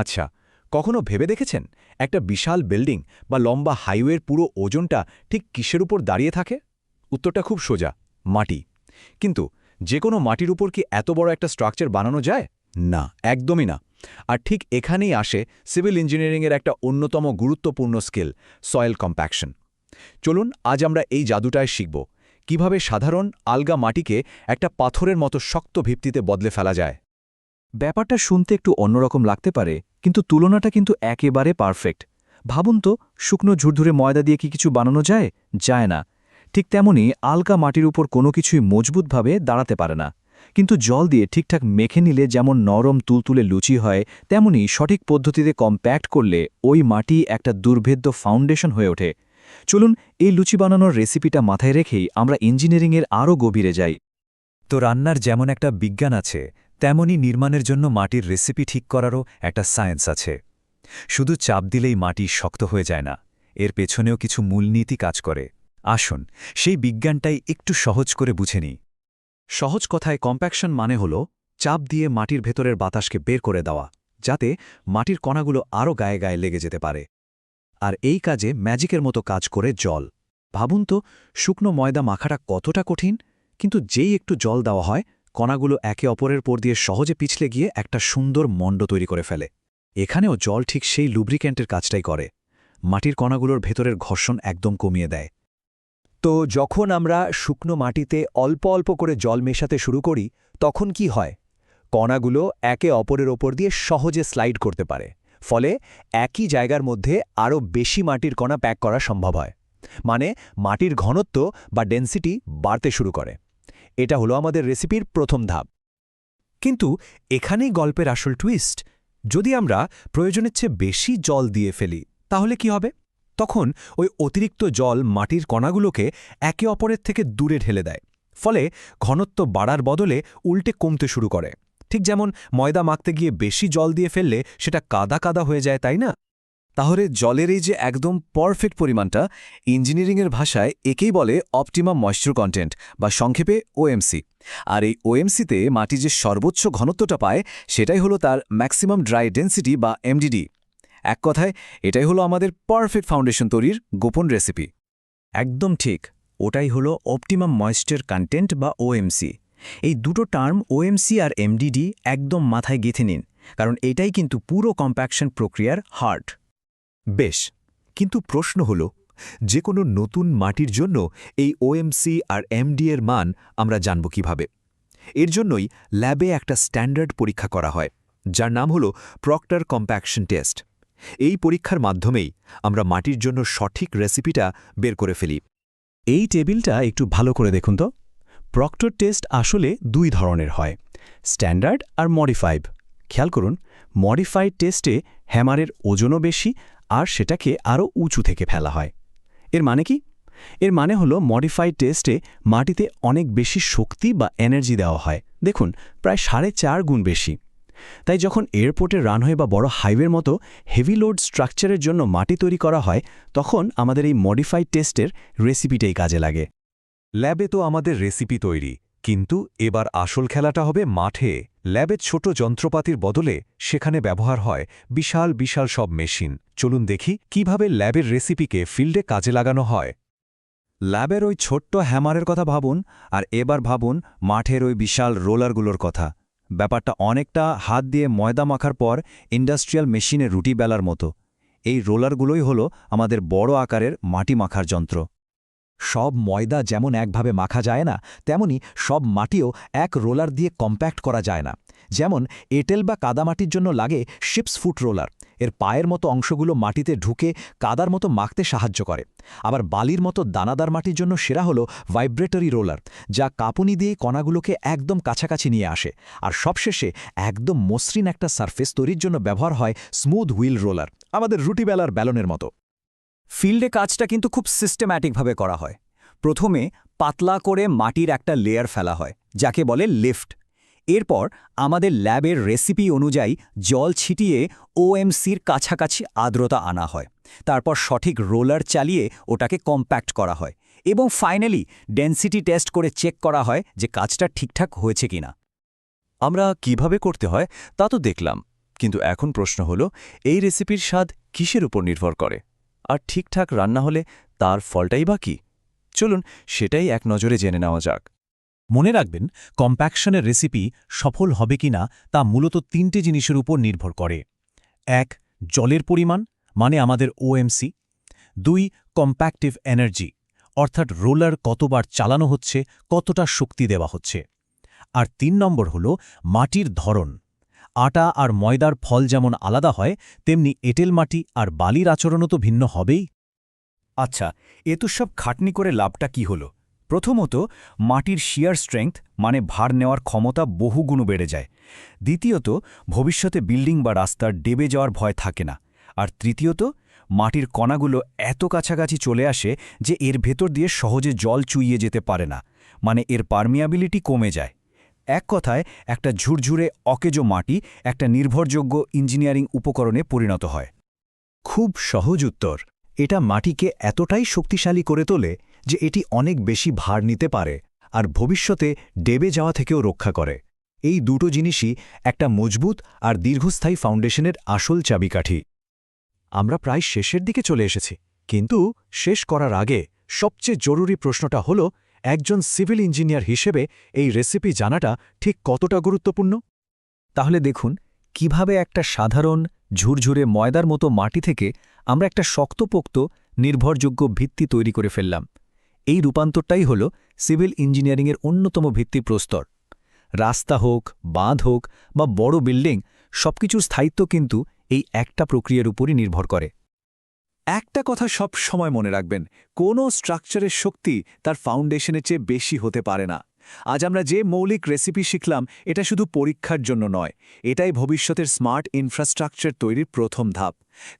আচ্ছা কখনো ভেবে দেখেছেন একটা বিশাল বিল্ডিং বা লম্বা হাইওয়ের পুরো ওজনটা ঠিক কিসের উপর দাঁড়িয়ে থাকে? উত্তরটা খুব সোজা, মাটি। কিন্তু যে কোনো মাটির উপর কি এত বড় একটা স্ট্রাকচার বানানো যায়? না, একদমই না। আর ঠিক এখানেই আসে সিভিল ইঞ্জিনিয়ারিংয়ের একটা অন্যতম গুরুত্বপূর্ণ স্কিল, সয়েল কম্প্যাকশন। চলুন, আজ আমরা এই জাদুটায় শিখব। কীভাবে সাধারণ আলগা মাটিকে একটা পাথরের মতো শক্ত ভিত্তিতে বদলে ফেলা যায়? ব্যাপারটা শুনতে একটু অন্যরকম লাগতে পারে কিন্তু তুলনাটা কিন্তু একেবারে পারফেক্ট। ভাবুন তো, শুকনো ঝুরঝুরে ময়দা দিয়ে কি কিছু বানানো যায়? যায় না। ঠিক তেমনি আলকা মাটির উপর কোনো কিছুই মজবুতভাবে দাঁড়াতে পারে না। কিন্তু জল দিয়ে ঠিকঠাক মেখে নিলে যেমন নরম তুলতুলে লুচি হয়, তেমনি সঠিক পদ্ধতিতে কম্প্যাক্ট করলে ওই মাটি একটা দুর্ভেদ্য ফাউন্ডেশন হয়ে ওঠে। চলুন, এই লুচি বানানোর রেসিপিটা মাথায় রেখেই আমরা ইঞ্জিনিয়ারিংয়ের আরও গভীরে যাই। তো রান্নার যেমন একটা বিজ্ঞান আছে তেমনি নির্মাণের জন্য মাটির রেসিপি ঠিক করারও একটা সায়েন্স আছে। শুধু চাপ দিলেই মাটি শক্ত হয়ে যায় না, এর পেছনেও কিছু মূলনীতি কাজ করে। আসুন, সেই বিজ্ঞানটাই একটু সহজ করে বুঝে নিই। সহজ কথায় কম্প্যাকশন মানে হল চাপ দিয়ে মাটির ভেতরের বাতাসকে বের করে দেওয়া, যাতে মাটির কণাগুলো আরও গায়ে গায়ে লেগে যেতে পারে। আর এই কাজে ম্যাজিকের মতো কাজ করে জল। ভাবুন তো, শুকনো ময়দা মাখাটা কতটা কঠিন, কিন্তু যেই একটু জল দেওয়া হয় কণাগুলো একে অপরের পর দিয়ে সহজে পিছলে গিয়ে একটা সুন্দর মণ্ড তৈরি করে ফেলে। এখানেও জল ঠিক সেই লুব্রিক্যান্টের কাজটাই করে। মাটির কণাগুলোর ভেতরের ঘর্ষণ একদম কমিয়ে দেয়। তো যখন আমরা শুকনো মাটিতে অল্প অল্প করে জল মেশাতে শুরু করি, তখন কি হয়? কণাগুলো একে অপরের ওপর দিয়ে সহজে স্লাইড করতে পারে, ফলে একই জায়গার মধ্যে আরও বেশি মাটির কণা প্যাক করা সম্ভব হয়। মানে মাটির ঘনত্ব বা ডেন্সিটি বাড়তে শুরু করে। এটা হলো আমাদের রেসিপির প্রথম ধাপ। কিন্তু এখানেই গল্পের আসল টুইস্ট যদি আমরা প্রয়োজনের চেয়ে বেশি জল দিয়ে ফেলি, তাহলে কি হবে? তখন ওই অতিরিক্ত জল মাটির কণাগুলোকে একে অপরের থেকে দূরে ঢেলে দেয়, ফলে ঘনত্ব বাড়ার বদলে উল্টে কমতে শুরু করে। ঠিক যেমন ময়দা মাখতে গিয়ে বেশি জল দিয়ে ফেললে সেটা কাদা কাদা হয়ে যায়, তাই না? তাহলে জলের এই যে একদম পারফেক্ট পরিমাণটা ইঞ্জিনিয়ারিংয়ের ভাষায় একেই বলে অপটিমাম ময়েশ্চার কন্টেন্ট বা সংক্ষেপে ওএমসি আর এই ওএমসিতে মাটি যে সর্বোচ্চ ঘনত্বটা পায়, সেটাই হলো তার ম্যাক্সিমাম ড্রাই ডেন্সিটি বা এমডিডি এক কথায়, এটাই হলো আমাদের পারফেক্ট ফাউন্ডেশন তৈরির গোপন রেসিপি একদম ঠিক, ওটাই হলো অপটিমাম ময়েশ্চার কন্টেন্ট বা ওএমসি এই দুটো টার্ম ওএমসি আর এমডিডি একদম মাথায় গেঁথে নিন, কারণ এটাই কিন্তু পুরো কম্প্যাকশন প্রক্রিয়ার হার্ট বেশ, কিন্তু প্রশ্ন হল, যে কোনো নতুন মাটির জন্য এই ওএমসি আর এমডি এর মান আমরা জানব কীভাবে? এর জন্যই ল্যাবে একটা স্ট্যান্ডার্ড পরীক্ষা করা হয়, যার নাম হল প্রক্টর কম্প্যাকশন টেস্ট এই পরীক্ষার মাধ্যমেই আমরা মাটির জন্য সঠিক রেসিপিটা বের করে ফেলি। এই টেবিলটা একটু ভালো করে দেখুন তো। প্রক্টর টেস্ট আসলে দুই ধরনের হয়, স্ট্যান্ডার্ড আর মডিফাইড। খেয়াল করুন, মডিফাইড টেস্টে হ্যামারের ওজনও বেশি আর সেটাকে আরও উঁচু থেকে ফেলা হয়। এর মানে কি? এর মানে হলো মডিফাইড টেস্টে মাটিতে অনেক বেশি শক্তি বা এনার্জি দেওয়া হয়। দেখুন, প্রায় সাড়ে চার গুণ বেশি। তাই যখন এয়ারপোর্টে রানওয়ে বা বড় হাইওয়ের মতো হেভি লোড স্ট্রাকচারের জন্য মাটি তৈরি করা হয়, তখন আমাদের এই মডিফাইড টেস্টের রেসিপিটাই কাজে লাগে। ল্যাবে তো আমাদের রেসিপি তৈরি, কিন্তু এবার আসল খেলাটা হবে মাঠে। ল্যাবে ছোট যন্ত্রপাতির বদলে সেখানে ব্যবহার হয় বিশাল বিশাল সব মেশিন। চলুন দেখি কীভাবে ল্যাবের রেসিপিকে ফিল্ডে কাজে লাগানো হয়। ল্যাবের ওই ছোট্ট হ্যামারের কথা ভাবুন আর এবার ভাবুন মাঠের ওই বিশাল রোলারগুলোর কথা। ব্যাপারটা অনেকটা হাত দিয়ে ময়দা মাখার পর ইন্ডাস্ট্রিয়াল মেশিনে রুটি বেলার মতো। এই রোলারগুলোই হলো আমাদের বড় আকারের মাটি মাখার যন্ত্র। সব ময়দা যেমন একভাবে মাখা যায় না, তেমনি সব মাটিও এক রোলার দিয়ে কম্প্যাক্ট করা যায় না। যেমন এটেল বা কাদামাটির জন্য লাগে শিপস ফুট রোলার। এর পায়ের মতো অংশগুলো মাটিতে ঢুকে কাদার মতো মাখতে সাহায্য করে। আবার বালির মতো দানাদার মাটির জন্য সেরা হলো ভাইব্রেটরি রোলার, যা কাঁপুনি দিয়ে কণাগুলোকে একদম কাছাকাছি নিয়ে আসে। আর সবশেষে একদম মসৃণ একটা সারফেস তৈরির জন্য ব্যবহার হয় স্মুথ হুইল রোলার, আমাদের রুটিবেলার ব্যালনের মতো। ফিল্ডে কাজটা কিন্তু খুব সিস্টেম্যাটিকভাবে করা হয়। প্রথমে পাতলা করে মাটির একটা লেয়ার ফেলা হয়, যাকে বলে লিফট এরপর আমাদের ল্যাবের রেসিপি অনুযায়ী জল ছিটিয়ে ওএমসির কাছাকাছি আর্দ্রতা আনা হয়। তারপর সঠিক রোলার চালিয়ে ওটাকে কম্প্যাক্ট করা হয় এবং ফাইনালি ডেন্সিটি টেস্ট করে চেক করা হয় যে কাজটা ঠিকঠাক হয়েছে কিনা। আমরা কীভাবে করতে হয় তা তো দেখলাম, কিন্তু এখন প্রশ্ন হলো, এই রেসিপির স্বাদ কিসের উপর নির্ভর করে? আর ঠিকঠাক রান্না হলে তার ফলটাই বা কি? চলুন সেটাই এক নজরে জেনে নেওয়া যাক। মনে রাখবেন, কম্প্যাকশনের রেসিপি সফল হবে কিনা তা মূলত তিনটে জিনিসের উপর নির্ভর করে। এক, জলের পরিমাণ মানে আমাদের ওএমসি দুই কম্প্যাক্টিভ এনার্জি অর্থাৎ রোলার কতবার চালানো হচ্ছে, কতটা শক্তি দেওয়া হচ্ছে। আর তিন নম্বর হল মাটির ধরন। আটা আর ময়দার ফল যেমন আলাদা হয়, তেমনি এঁটেল মাটি আর বালির আচরণও তো ভিন্ন হবেই। আচ্ছা এ তো সব খাটনি করে লাভটা কি হলো? প্রথমত, মাটির শিয়ার স্ট্রেংথ মানে ভার নেওয়ার ক্ষমতা বহুগুণ বেড়ে যায়। দ্বিতীয়ত, ভবিষ্যতে বিল্ডিং বা রাস্তার ডেবে যাওয়ার ভয় থাকে না। আর তৃতীয়ত, মাটির কণাগুলো এত কাছাকাছি চলে আসে যে এর ভেতর দিয়ে সহজে জল চুইয়ে যেতে পারে না। মানে এর পারমিয়াবিলিটি কমে যায়। এক কথায়, একটা ঝুরঝুরে, অকেজো মাটি একটা নির্ভরযোগ্য ইঞ্জিনিয়ারিং উপকরণে পরিণত হয়। খুব সহজ উত্তর, এটা মাটিকে এতটাই শক্তিশালী করে তোলে যে এটি অনেক বেশি ভার নিতে পারে আর ভবিষ্যতে ডেবে যাওয়া থেকেও রক্ষা করে। এই দুটো জিনিসই একটা মজবুত আর দীর্ঘস্থায়ী ফাউন্ডেশনের আসল চাবিকাঠি। আমরা প্রায় শেষের দিকে চলে এসেছি, কিন্তু শেষ করার আগে সবচেয়ে জরুরি প্রশ্নটা হল একজন সিভিল ইঞ্জিনিয়ার হিসেবে এই রেসিপি জানাটা ঠিক কতটা গুরুত্বপূর্ণ? তাহলে দেখুন, কীভাবে একটা সাধারণ, ঝুরঝুরে ময়দার মতো মাটি থেকে আমরা একটা শক্তপোক্ত, নির্ভরযোগ্য ভিত্তি তৈরি করে ফেললাম। এই রূপান্তরটাই হল সিভিল ইঞ্জিনিয়ারিংয়ের অন্যতম ভিত্তি প্রস্তর। রাস্তা হোক, বাঁধ হোক বা বড় বিল্ডিং, সবকিছুর স্থায়িত্ব কিন্তু এই একটা প্রক্রিয়ার উপরই নির্ভর করে। একটা কথা সব সময় মনে রাখবেন, কোনো স্ট্রাকচারের শক্তি তার ফাউন্ডেশনের চেয়ে বেশি হতে পারে না। আজ আমরা যে মৌলিক রেসিপি শিখলাম, এটা শুধু পরীক্ষার জন্য নয়, এটাই ভবিষ্যতের স্মার্ট ইনফ্রাস্ট্রাকচার তৈরির প্রথম ধাপ।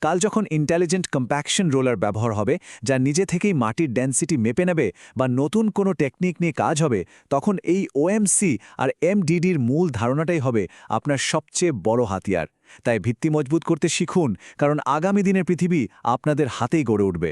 কাল যখন ইন্টেলিজেন্ট কম্প্যাকশন রোলার ব্যবহার হবে, যা নিজে থেকেই মাটির ডেন্সিটি মেপে নেবে বা নতুন কোনো টেকনিক নিয়ে কাজ হবে, তখন এই ওএমসি আর এমডিডির মূল ধারণাটাই হবে আপনার সবচেয়ে বড় হাতিয়ার। তাই ভিত্তি মজবুত করতে শিখুন, কারণ আগামী দিনের পৃথিবী আপনাদের হাতেই গড়ে উঠবে।